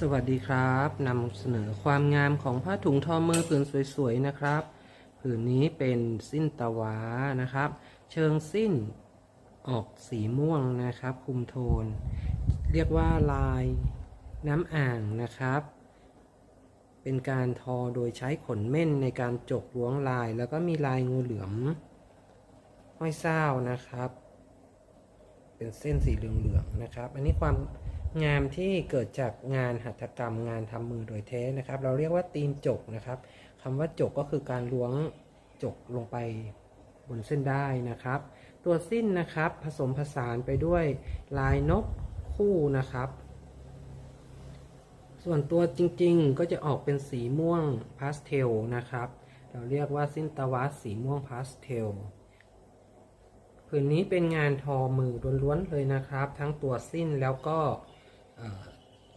สวัสดีครับนำเสนอความงามของผ้าถุงทอมือผืนสวยๆนะครับ ผืนนี้เป็นสิ้นตะวานะครับ เชิงสิ้นออกสีม่วงนะครับ คุมโทน เรียกว่าลายน้ำอ่างนะครับ เป็นการทอโดยใช้ขนเม่นในการจกล้วงลาย แล้วก็มีลายงูเหลือมห้อยเศร้านะครับ เป็นเส้นสีเหลืองๆนะครับ อันนี้ความ งามที่เกิดจากงานหัตถกรรมงานทำมือโดยแท้นะครับ เราเรียกว่าตีนจกนะครับคำว่าจกก็คือการล้วงจกลงไปบนเส้นได้นะครับ ตัวสิ้นนะครับผสมผสานไปด้วยลายนกคู่นะครับ ส่วนตัวจริงๆ ก็จะออกเป็นสีม่วงพาสเทลนะครับ เราเรียกว่าสิ้นตะวัสสีม่วงพาสเทลผืนนี้เป็นงานทอมือล้วนๆเลยนะครับ ทั้งตัวสิ้นแล้วก็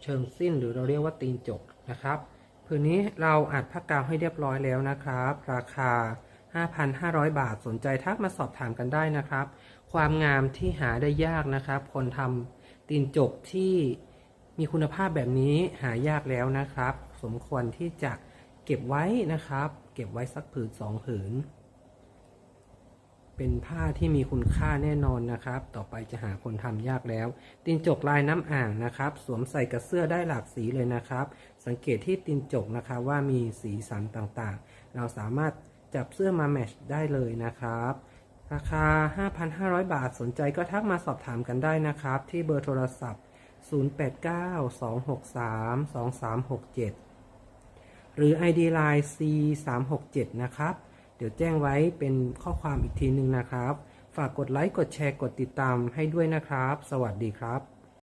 เชิงสิ้นหรือเราเรียกว่าตีนจกนะครับผืนนี้เราอัดผ้ากาวให้เรียบร้อยแล้วนะครับ ราคา 5,500 บาทสนใจทักมาสอบถามกันได้นะครับ ความงามที่หาได้ยากนะครับ คนทำตีนจกที่มีคุณภาพแบบนี้หายากแล้วนะครับ สมควรที่จะเก็บไว้นะครับ เก็บไว้สักผืนสองผืน เป็นผ้าที่มีคุณค่าแน่นอนนะครับ ต่อไปจะหาคนทำยากแล้ว ตีนจกลายน้ำอ่างนะครับ สวมใส่กับเสื้อได้หลากสีเลยนะครับ สังเกตที่ตีนจกนะครับว่ามีสีสันต่างๆ เราสามารถจับเสื้อมาแมทช์ได้เลยนะครับ ราคา 5,500 บาทสนใจก็ทักมาสอบถามกันได้นะครับ ที่เบอร์โทรศัพท์ 089-263-2367 หรือ ID Line C367 นะครับ เดี๋ยวแจ้งไว้เป็นข้อความอีกทีหนึ่งนะครับ ฝากกดไลค์ กดแชร์ กดติดตามให้ด้วยนะครับ สวัสดีครับ